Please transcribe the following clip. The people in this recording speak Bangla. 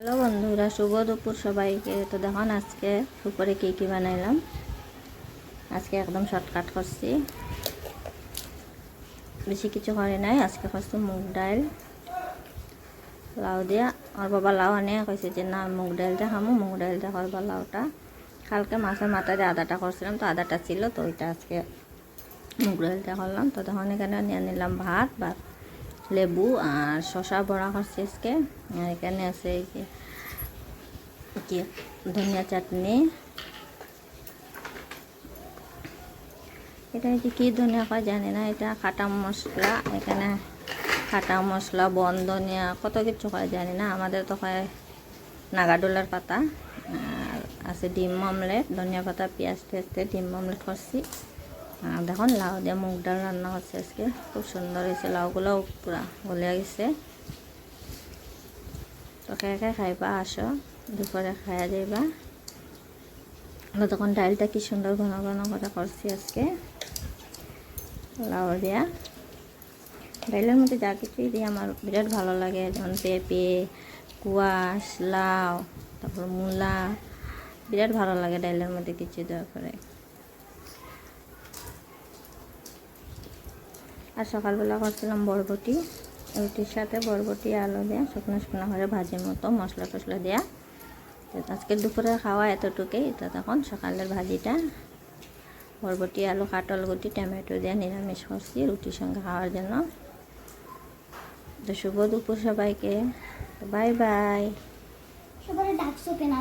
হ্যালো বন্ধুরা, শুভ দুপুর সবাইকে। তো দেখুন, আজকে দুপুরে কী কী বানাইলাম? আজকে একদম শর্টকাট করছি। বেশি কিছু করে নাই। আজকে করছি মুগ ডাল, লাউ দিয়া। আর বাবা লাউ আনে কইছে যে, না, মুগ ডালটা খামো, মুগ ডালটা করবা লাউটা। কালকে মাছের মাথা দিয়ে আদাটা করছিলাম, তো আদাটা ছিল, তো ওইটা আজকে মুগ ডালটা করলাম। তো তখন এখানে নিয়ে নিলাম ভাত ভাত লেবু আর শশা বড়া করছি আজকে। আর এখানে আছে কি, ধনিয়া চাটনি। এটা যে কী ধনিয়া কয় জানি না, এটা খাটা মশলা, এখানে খাটা মশলা, বন ধনিয়া, কত কিছু কয় জানি না, আমাদের তো হয় নাগাডোলার পাতা। আর আছে ডিম অমলেট, ধনিয়া পাতা, পেঁয়াজ দিয়ে ডিম অমলেট করছি। দেখুন, লাউ দিয়ে মুগ ডাল রান্না করছে আজকে। খুব সুন্দর হয়েছে লাউগুলোও পুরা গলে গেছে। তো খেয়ে খাইবা, আসো। দুপুরে খাওয়া যাইবা। তখন ডালটা কি সুন্দর ঘন ঘন করে করছি আজকে। লাউ দিয়া। ডাইলের মধ্যে যা কিছুই দিয়ে আমার বিরাট ভালো লাগে। যেমন পেঁপে, কুয়াশ, লাউ, তারপর মূলা। বিরাট ভালো লাগে ডাইলের মধ্যে কিছু দেওয়ার পরে। আর সকালবেলা করছিলাম বরবটি। রুটির সাথে বরবটি, আলু দেওয়া শুকনো শুকনো করে ভাজির মতো মশলা টশলা দেওয়া তো আজকে দুপুরে খাওয়া এতটুকুই। তো তখন সকালের ভাজিটা বরবটি, আলু, কাটল গুটি, টমেটো দিয়ে নিরামিষ করছি রুটির সঙ্গে খাওয়ার জন্য। তো শুভ দুপুর সবাইকে। Bye bye. সবাই ডাকছো কেন?